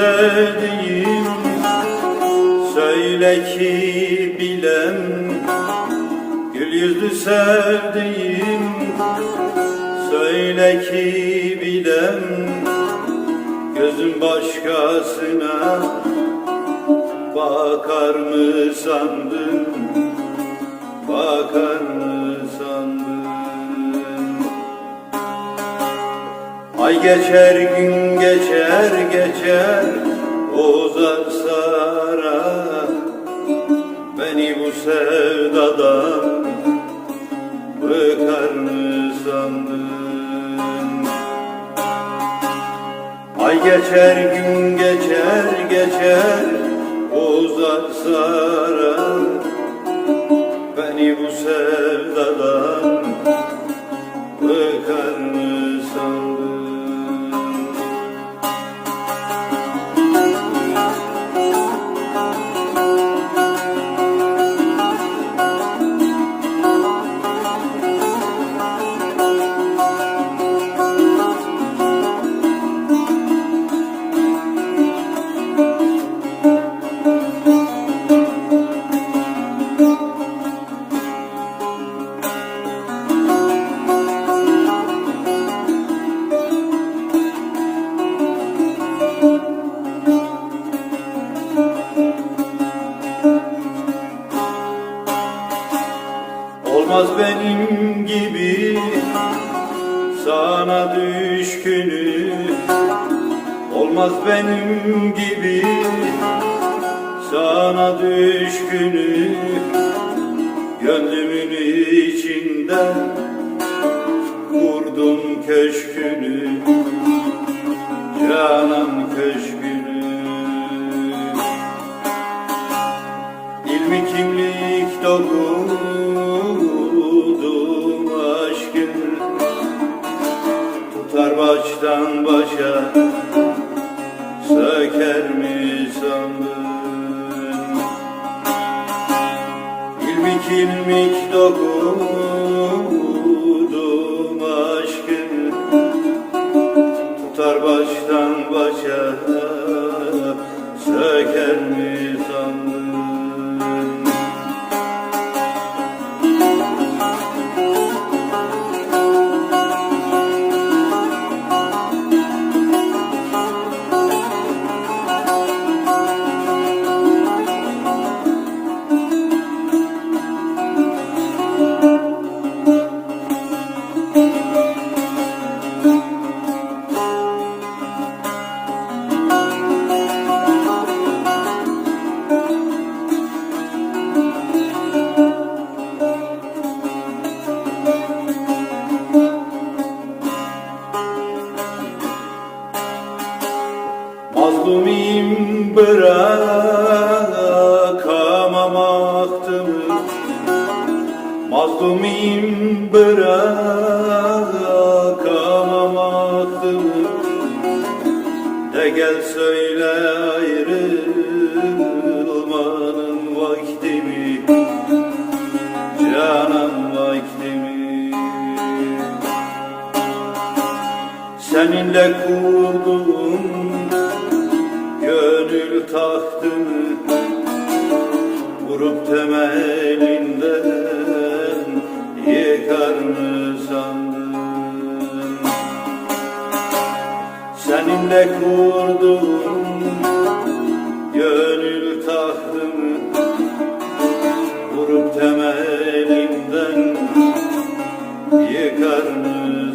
sevdiğin Söyle ki bilem. Gül yüzlü sevdiğim Söyle ki bilem. Gözün başkasına Bakar mı sandın? Bakar mı? Ay geçer gün geçer geçer Uzar sara. Beni bu sevdadan Bıkar mı sandın? Ay geçer gün geçer geçer Uzar sara. Beni bu sevdadan sana düşkünü Olmaz benim gibi. Sana düşkünü Gönlümün içinde kurdum köşkünü. Canan köşkünü. İlmi kimlik dokudum baştan başa söker mi sandın? İlmik ilmik dokudum Mazlumiyim bırakamam ahtımı Mazlumiyim bırakamam ahtımı De gel söyle ayrılmanın vaktimi Canan vaktimi Seninle kurdum gönül tahtını Vurup temelinden yıkar mı sandın? Seninle kurduğum gönül tahtını Vurup temelinden yıkar mı